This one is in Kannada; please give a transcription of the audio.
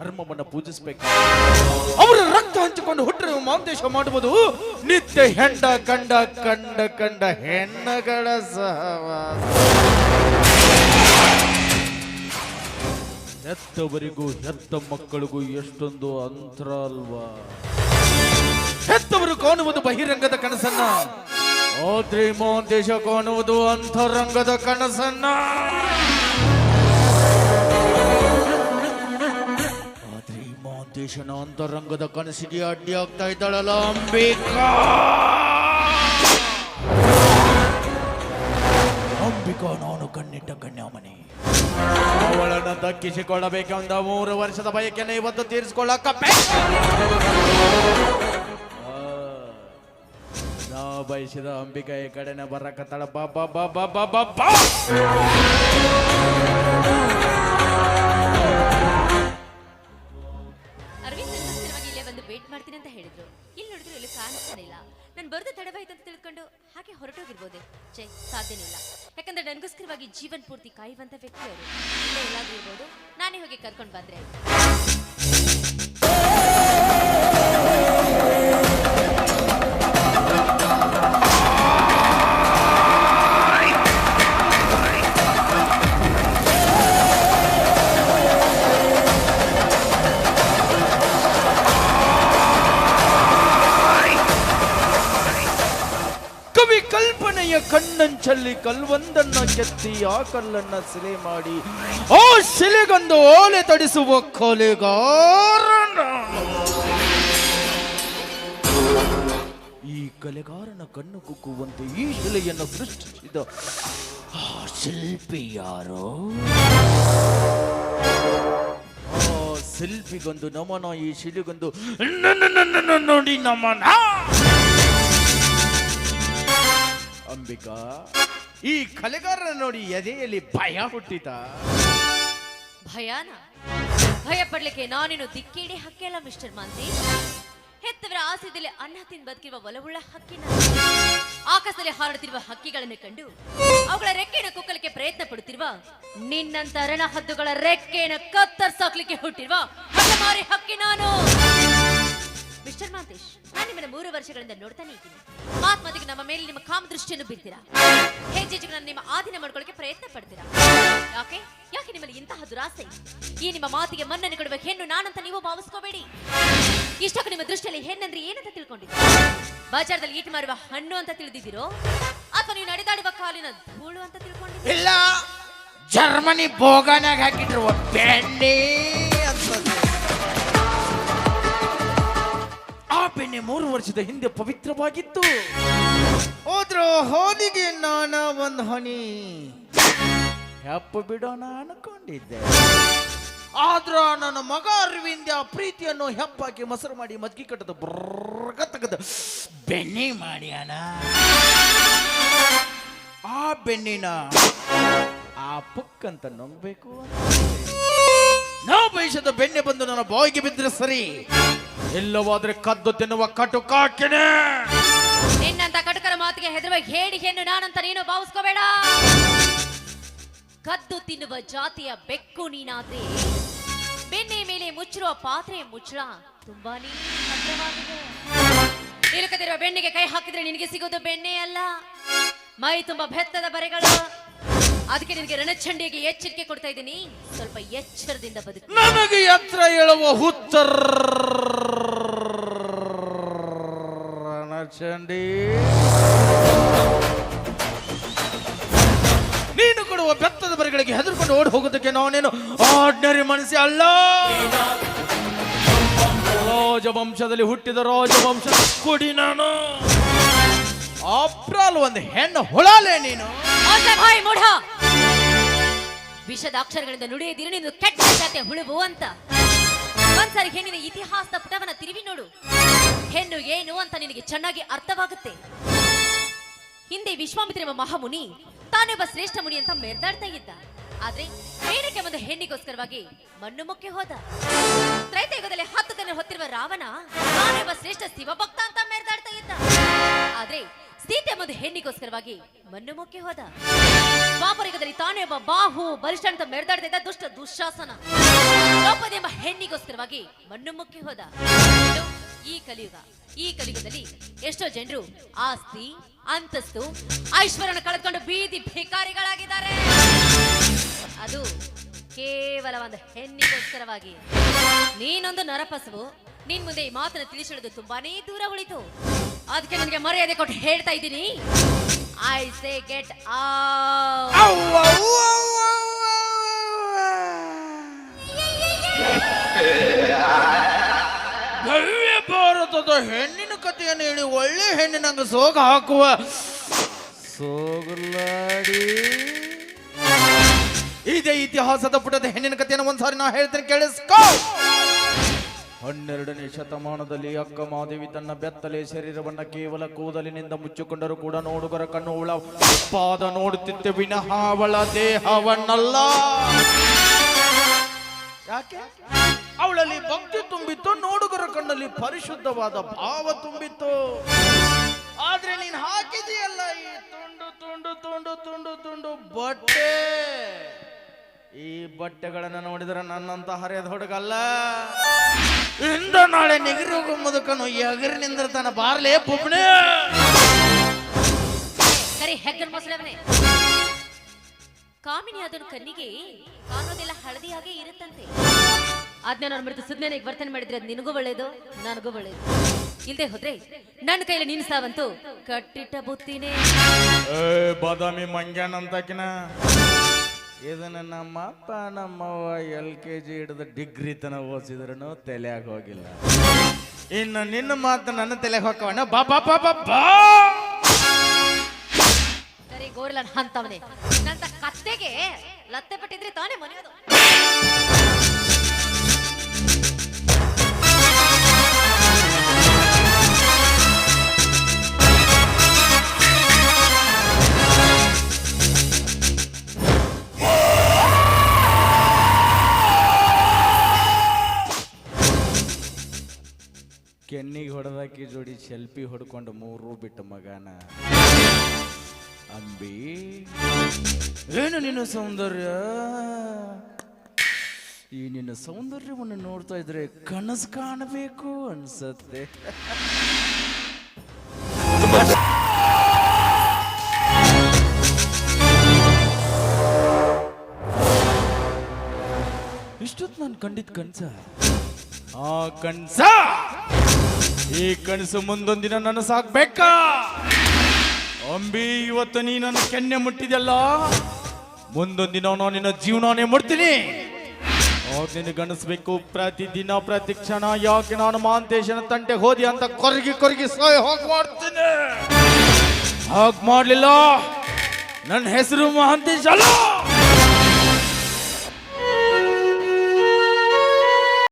ಧರ್ಮವನ್ನು ಪೂಜಿಸಬೇಕು. ಅವರ ರಕ್ತ ಹಂಚಿಕೊಂಡು ಹುಟ್ಟರೆ ಮಾಂದೇಶ ಮಾಡುವುದು ನಿತ್ಯ ಹೆಂಡ ಕಂಡ ಕಂಡ ಕಂಡ, ಹೆಣ್ಣಗಳ ಸಹವಾಸ. ಹೆತ್ತವರಿಗೂ, ಹೆತ್ತ ಮಕ್ಕಳಿಗೂ ಎಷ್ಟೊಂದು ಅಂತರ ಅಲ್ವಾ. ಹೆತ್ತವರು ಕಾಣುವುದು ಬಹಿರಂಗದ ಕನಸನ್ನ. ಆದ್ರೆ ದೇಶ ಕಾಣುವುದು ಅಂತರಂಗದ ಕನಸನ್ನ. ದೇಶನ ಅಂತರಂಗದ ಕನಸಿಗೆ ಅಡ್ಡಿ ಆಗ್ತಾ ಇದ್ದಾಳಲ್ಲ ಅಂಬಿಕಾ. ಅಂಬಿಕಾ, ನಾನು ಕಣ್ಣಿಟ್ಟ ಕನ್ಯಾಮಣಿ. ಅವಳನ್ನು ದಕ್ಕಿಸಿಕೊಳ್ಳಬೇಕೆಂದ ಮೂರು ವರ್ಷದ ಬಯಕೆಯನ್ನು ಇವತ್ತು ತೀರಿಸಿಕೊಳ್ಳಕ್ಕ ನಾ ಬಯಸಿದ ಅಂಬಿಕಾ ಈ ಕಡೆನ ಬರಕತ್ತಾಳ. ಬಾ ಬಾ ಬಾ ಬಾ ಬಾ ಬಾ. ಬಂದು ವೇಟ್ ಮಾಡ್ತೀನಿ ಅಂತ ಹೇಳಿದ್ರು. ಇಲ್ಲಿ ನೋಡಿದ್ರು ಇಲ್ಲಿ ಕಾಣಿಸ್ತಾನೆ ಇಲ್ಲ. ನಾನು ಬರೋದು ತಡವಾಯ್ತು ಅಂತ ತಿಳ್ಕೊಂಡು ಹಾಗೆ ಹೊರಟೋಗಿರ್ಬೋದೆ. ಸಾಧ್ಯನೇ ಇಲ್ಲ. ಯಾಕಂದ್ರೆ ನನಗೋಸ್ಕರವಾಗಿ ಜೀವನ್ ಪೂರ್ತಿ ಕಾಯುವಂತ ವ್ಯಕ್ತಿ ಅವರು ಇಲ್ಲೇ ಎಲ್ಲಾದ್ರೂ ಇರ್ಬೋದು. ನಾನೇ ಹೋಗಿ ಕರ್ಕೊಂಡು ಬಂದ್ರೆ ಕಲ್ಪನೆಯ ಕಣ್ಣಂಚಲ್ಲಿ ಕಲ್ವೊಂದನ್ನ ಕೆತ್ತಿ ಆ ಕಲ್ಲನ್ನ ಸಿಲೆ ಮಾಡಿ ಆ ಶಿಲೆಗೊಂದು ಓಲೆ ತಡಿಸುವ ಕೊಲೆಗಾರನ. ಈ ಕಲೆಗಾರನ ಕಣ್ಣು ಕುಕ್ಕುವಂತೆ ಈ ಶಿಲೆಯನ್ನು ಸೃಷ್ಟಿಸಿದ ಆ ಶಿಲ್ಪಿ ಯಾರು? ಆ ಶಿಲ್ಪಿಗೊಂದು ನಮನ, ಈ ಶಿಲೆಗೊಂದು ನೋಡಿ ನಮನ. ಅಂಬಿಕಾ, ಈ ಕಲೆಗಾರನ ನೋಡಿ ಎದೆಯಲ್ಲಿ ಭಯ ಹುಟ್ಟಿತ. ಭಯಾನ? ಭಯ ಪಡ್ಲಿಕ್ಕೆ ನಾನೇನು ದಿಕ್ಕೇಡಿ ಹಕ್ಕಿಲ್ಲ, ಮಿಸ್ಟರ್ ಮಾಂತಿ. ಹೆತ್ತವರ ಆಸೆದಲ್ಲಿ ಅನ್ನ ತಿಂದು ಬದುಕಿರುವ ಒಲವುಳ್ಳ ಹಕ್ಕಿನ. ಆಕಾಶದಲ್ಲಿ ಹಾರಾಡುತ್ತಿರುವ ಹಕ್ಕಿಗಳನ್ನು ಕಂಡು ಅವುಗಳ ರೆಕ್ಕೆಯನ್ನು ಕುಕ್ಕಲಿಕ್ಕೆ ಪ್ರಯತ್ನ ಪಡುತ್ತಿರುವ ನಿನ್ನಂತ ರಣ ಹದ್ದುಗಳ ರೆಕ್ಕೆಯನ್ನು ಕತ್ತರಿಸಾಕ್ಲಿಕ್ಕೆ ಹುಟ್ಟಿರುವ ಹಕ್ಕಿ ನಾನು. ಮಿಸ್ಟರ್ ಮಾಂತೇಶ್ ನಾನು ನಿಮ್ಮನ್ನ ಮೂರು ವರ್ಷಗಳಿಂದ ನೋಡ್ತಾನೆ ಇದ್ದೀನಿ. ಮಾತ್ ಮಾತಿಗೆ ನಮ್ಮ ಮೇಲೆ ನಿಮ್ಮ ಕಾಮ ದೃಷ್ಟಿಯನ್ನು ಬಿದ್ದೀರಾ ಹೆಜ್ಜೆಜಿಗೆ ನಾನು ನಿಮ್ಮ ಆಧೀನ ಮಾಡ್ಕೊಳ್ಳಕ್ಕೆ ಪ್ರಯತ್ನ ಪಡ್ತೀರಾ? ಯಾಕೆ? ಯಾಕೆ ನಿಮ್ಮಲ್ಲಿ ಇಂತಹ ದುರಾಸೆ? ಈ ನಿಮ್ಮ ಮಾತಿಗೆ ಮನ್ನಣೆ ಕೊಡುವ ಹೆಣ್ಣು ನಾನಂತ ನೀವು ಭಾವಿಸ್ಕೋಬೇಡಿ. ಇಷ್ಟಕ್ಕೂ ನಿಮ್ಮ ದೃಷ್ಟಿಯಲ್ಲಿ ಹೆಣ್ಣಂದ್ರೆ ಏನಂತ ತಿಳ್ಕೊಂಡಿದ್ದೀರಾ? ಬಜಾರ್ದಲ್ಲಿ ಈಟ್ ಮಾರುವ ಹಣ್ಣು ಅಂತ ತಿಳಿದಿದ್ದೀರೋ? ಅಥವಾ ನೀವು ನಡೆದಾಡುವ ಕಾಲಿನ ಧೂಳು ಅಂತ ತಿಳ್ಕೊಂಡಿದ್ದೀರಾ? ಜರ್ಮನಿ ಬೋಗಾನ್ಯಾಗ ಹಾಕಿದ್ರು ಬೆಣ್ಣೆ. ಆ ಬೆಣ್ಣೆ ಮೂರು ವರ್ಷದ ಹಿಂದೆ ಪವಿತ್ರವಾಗಿತ್ತು. ಹೋದ್ರ ಹೋಲಿಗೆ ನಾನ ಒಂದು ಹನಿ. ಹೆಪ್ಪ ಬಿಡೋಣ ಅನ್ಕೊಂಡಿದ್ದೆ. ಆದ್ರ ನನ್ನ ಮಗ ಅರವಿಂದ ಆ ಪ್ರೀತಿಯನ್ನು ಹೆಪ್ಪಾಕಿ ಮೊಸರು ಮಾಡಿ ಮಜ್ಗಿ ಕಟ್ಟದ ಬರ್ಗ ತೆಗೆದು ಬೆಣ್ಣೆ ಮಾಡ್ಯಾನ ಆ ಬೆಣ್ಣಿನ ಆ ಪುಕ್ ಅಂತ. ಬಯಸದ ಬೆಣ್ಣೆ ಬಂದು ನನ್ನ ಬಾಯಿಗೆ ಬಿದ್ದರೆ ಸರಿ? ಇಲ್ಲವಾದ್ರೆ ಕದ್ದು ತಿನ್ನುವ ಕಟು ಕಾಕಿನೆ ನಿನ್ನಂತ ಕಟುಕರ ಮಾತಿಗೆ ಹೆದರುವ ಹೆಣ್ಣು ನಾನಂತ ನೀನು ಭಾವಿಸ್ಕೋಬೇಡ. ಕದ್ದು ತಿನ್ನುವ ಜಾತಿಯ ಬೆಕ್ಕು ನೀನಾದ್ರೆ, ಬೆಣ್ಣೆ ಮೇಲೆ ಮುಚ್ಚಿರುವ ಪಾತ್ರೆ ಮುಚ್ಚಳ ತುಂಬಾನೇ ನಿಲುಕದಿರುವ ಬೆಣ್ಣಿಗೆ ಕೈ ಹಾಕಿದ್ರೆ ನಿನಗೆ ಸಿಗೋದು ಬೆಣ್ಣೆ ಅಲ್ಲ ಮೈ ತುಂಬಾ ಬೆತ್ತದ ಬರೆಗಳು. ಅದಕ್ಕೆ ನಿನಗೆ ರಣಚಂಡಿಗೆ ಎಚ್ಚರಿಕೆ ಕೊಡ್ತಾ ಇದ್ದೀನಿ. ಸ್ವಲ್ಪ ಎಚ್ಚರದಿಂದ ಬದುಕು. ನನಗೆ ಎತ್ತರ ಹೇಳುವ ಹುತ್ತರ ರಣಚಂಡಿ. ನೀನು ಕೊಡುವ ಬೆತ್ತದ ಬರಿಗಳಿಗೆ ಹೆದರ್ಕೊಂಡು ಓಡಿ ಹೋಗೋದಕ್ಕೆ ನಾನೇನು ಆರ್ಡಿನರಿ ಮನಸ್ಸಿ ಅಲ್ಲ. ರಾಜವಂಶದಲ್ಲಿ ಹುಟ್ಟಿದ ರಾಜವಂಶದ ಕುಡಿ ನಾನು. ಆಫ್ರಾಲ್ ಒಂದು ಹೆಣ್ಣು ಹೊಳಾಲೆ ನೀನು. ಮೂಢ. ವಿಷದ ಅಕ್ಷರಗಳಿಂದ ನುಡಿಯದಿರು ನೀನು ಕೆಟ್ಟ ಕತೆ ಹುಳುಬು ಅಂತ. ಒಂದ್ಸರಿ ಹೆಣ್ಣಿನ ಇತಿಹಾಸದ ಪುಟವನ್ನ ತಿರುವಿ ನೋಡು. ಹೆಣ್ಣು ಏನು ಅಂತ ನಿನಗೆ ಚೆನ್ನಾಗಿ ಅರ್ಥವಾಗುತ್ತೆ. ಹಿಂದೆ ವಿಶ್ವಾಮಿತ್ರ ಎಂಬ ಮಹಾಮುನಿ ತಾನೊಬ್ಬ ಶ್ರೇಷ್ಠ ಮುನಿ ಅಂತ ಮೆರೆದಾಡ್ತಾ ಇದ್ದ. ಆದ್ರೆ ಬೇಡಕ್ಕೆ ಒಂದು ಹೆಣ್ಣಿಗೋಸ್ಕರವಾಗಿ ಮಣ್ಣು ಮುಕ್ಕೆ ಹೋದ? ತ್ರೈತಯುಗದಲ್ಲಿ ಹತ್ತು ದಿನ ಹೊತ್ತಿರುವ ರಾವಣ ತಾನೊಬ್ಬ ಶ್ರೇಷ್ಠ ಶಿವಭಕ್ತ ಅಂತ ಮೆರೆದಾಡ್ತಾ ಇದ್ದ. ಆದ್ರೆ ಸೀತೆ ಹೆಣ್ಣಿಗೋಸ್ಕರವಾಗಿ ಮಣ್ಣು ಮುಕ್ಕೆ ಹೋದ. ದ್ವಾಪರಯುಗದಲ್ಲಿ ತಾನೇ ಒಬ್ಬ ಬಾಹು, ಬಲಿಷ್ಠ ಅಂತ ಮೆರೆದಾಡ್ತಿದ್ದ ದುಷ್ಟ ದುಶಾಸನ. ದ್ರೌಪದಿ ಎಂಬ ಹೆಣ್ಣಿಗೋಸ್ಕರವಾಗಿ ಮಣ್ಣು ಮುಕ್ಕಿ ಹೋದ. ಈ ಕಲಿಯುಗ, ಈ ಕಲಿಯುಗದಲ್ಲಿ ಎಷ್ಟೋ ಜನರು ಆಸ್ತಿ, ಅಂತಸ್ತು, ಐಶ್ವರ್ಯನ ಕಳೆದುಕೊಂಡು ಬೀದಿ ಭಿಕಾರಿಗಳಾಗಿದ್ದಾರೆ. ಅದು ಕೇವಲ ಒಂದು ಹೆಣ್ಣಿಗೋಸ್ಕರವಾಗಿ. ನೀನೊಂದು ನರಪಸವು ನಿನ್ ಮುಂದೆ ಈ ಮಾತನ್ನು ತಿಳಿಸಿಡೋದು ತುಂಬಾನೇ ದೂರ ಉಳಿತು. ಅದಕ್ಕೆ ನನಗೆ ಮರ್ಯಾದೆ ಕೊಟ್ಟು ಹೇಳ್ತಾ ಇದ್ದೀನಿ. I say get. ಭವ್ಯ ಭಾರತದ ಹೆಣ್ಣಿನ ಕಥೆಯನ್ನು ಹೇಳಿ, ಒಳ್ಳೆ ಹೆಣ್ಣಿನಂಗ ಸೋಗ ಹಾಕುವ. ಸೋಗುಲ್ಲಾಡಿ. ಇದೇ ಇತಿಹಾಸದ ಪುಟದ ಹೆಣ್ಣಿನ ಕಥೆಯನ್ನು ಒಂದ್ಸಾರಿ ನಾ ಹೇಳ್ತೇನೆ ಕೇಳಿಸ್ಕೋ. ಹನ್ನೆರಡನೇ ಶತಮಾನದಲ್ಲಿ ಅಕ್ಕ ಮಹಾದೇವಿ ತನ್ನ ಬೆತ್ತಲೆ ಶರೀರವನ್ನ ಕೇವಲ ಕೂದಲಿನಿಂದ ಮುಚ್ಚಿಕೊಂಡರೂ ಕೂಡ ನೋಡುಗರ ಕಣ್ಣು ಉಳ ಪಾದ ನೋಡುತ್ತಿತ್ತೆ ವಿನಃ ಅವಳ ದೇಹವನ್ನಲ್ಲ. ಅವಳಲ್ಲಿ ಭಕ್ತಿ ತುಂಬಿತ್ತು, ನೋಡುಗರ ಕಣ್ಣಲ್ಲಿ ಪರಿಶುದ್ಧವಾದ ಭಾವ ತುಂಬಿತ್ತು. ಆದ್ರೆ ನೀನ್ ಹಾಕಿದೆಯಲ್ಲ ಈ ತುಂಡು ತುಂಡು ತುಂಡು ತುಂಡು ತುಂಡು ಬಟ್ಟೆ. ಈ ಬಟ್ಟೆಗಳನ್ನ ನೋಡಿದ್ರೆ ನನ್ನಂತ ಹರಿಯದ ಹುಡುಗಲ್ಲ. ಇಂದ ನಾಳೆ ನಿಗರಿ ಹೋಗೋ ಮುದುಕನು ಎಗರಿ ನಿಂದಿರ್ತಾನ ಬಾರ್ಲೇ ಬುಬ್ಣೆ ಕರಿ ಹೆಗ್ಗನ್ ಕಾಮಿನಿ ಅದನ್ನು ಕಣ್ಣಿಗೆ ಕಾಣೋದೆಲ್ಲ ಹಳದಿಯಾಗೇ ಇರುತ್ತಂತೆ. ಅದನ್ನ ನಾನು ಮೃತ ಸುದ್ದಿನ ವರ್ತನೆ ಮಾಡಿದ್ರೆ ಅದು ನಿನಗೂ ಒಳ್ಳೇದು ನನಗೂ ಒಳ್ಳೇದು. ಇಲ್ದೆ ಹೋದ್ರೆ ನನ್ನ ಕೈಲಿ ನಿನ್ ಸಾವಂತೂ ಕಟ್ಟಿಟ್ಟ ಬುತ್ತಿನೇ. ಏ ಬಾದಾಮಿ ಮಂಗ್ಯಾನ್ ಅಂತಾಕಿನ ಇದನ್ನ ನಮ್ಮ ಅಪ್ಪ, ನಮ್ಮವ್ವ, ಎಲ್ ಕೆ ಜಿ ಹಿಡಿದು ಡಿಗ್ರಿ ತನ ಓದಿಸಿದ್ರು ತಲೆಯಾಗ ಹೋಗಿಲ್ಲ. ಇನ್ನು ನಿನ್ನ ಮಾತು ನನ್ನ ತಲೆಗೆ ಹೋಗವಣ್ಣ ಬಾ ಬಾ ಬಾ ಬಾ ಬಾ. ಸರಿ, ಗೋರ್ಲನ್ ಅಂತವನೇ ಕತ್ತೆಗೆ ಲತ್ತೆ ಪಟ್ಟಿದ್ರೆ ತಾನೇ ಮನೆಯೋದು. ಕೆನ್ನಿಗೆ ಹೊಡೆದಾಕಿ ಜೋಡಿ ಸೆಲ್ಫಿ ಹೊಡ್ಕೊಂಡು ಮೂರು ಬಿಟ್ಟ ಮಗನ. ಅಂಬಿ. ಏನು ನಿನ್ನ ಸೌಂದರ್ಯ? ಈ ನಿನ್ನ ಸೌಂದರ್ಯವನ್ನು ನೋಡ್ತಾ ಇದ್ರೆ ಕನಸು ಕಾಣಬೇಕು ಅನ್ಸತ್ತೆ. ಇಷ್ಟೊತ್ತು ನಾನು ಕಂಡಿದ್ ಕನ್ಸ ಆ ಕಣ್ಸ. ಈ ಕನಸು ಮುಂದೊಂದಿನ ಸಾಕ್ಬೇಕ? ಅಂಬಿ, ಇವತ್ತು ನೀ ನನ್ನ ಕೆನ್ನೆ ಮುಟ್ಟಿದೆಲ್ಲ? ಮುಂದೊಂದಿನ ನಾನು ನಿನ್ನ ಜೀವನನೇ ಮುಡ್ತೀನಿ ನಿನ್ನ ಗಣಿಸ್ಬೇಕು ಪ್ರತಿ ದಿನ ಪ್ರತಿ ಕ್ಷಣ ಯಾಕೆ ನಾನು ಮಾಂತೇಶನ ತಂಟೆ ಹೋದಿ ಅಂತ ಕೊರಗಿ ಕೊರಗಿ ಸಾಯ್ ಹೋಗಿ ಮಾಡ್ತೀನಿ. ಹಾಗೆ ಮಾಡ್ಲಿಲ್ಲ. ನನ್ನ ಹೆಸರು ಮಹಾಂತೇಶ್ ಅಲ್ಲ.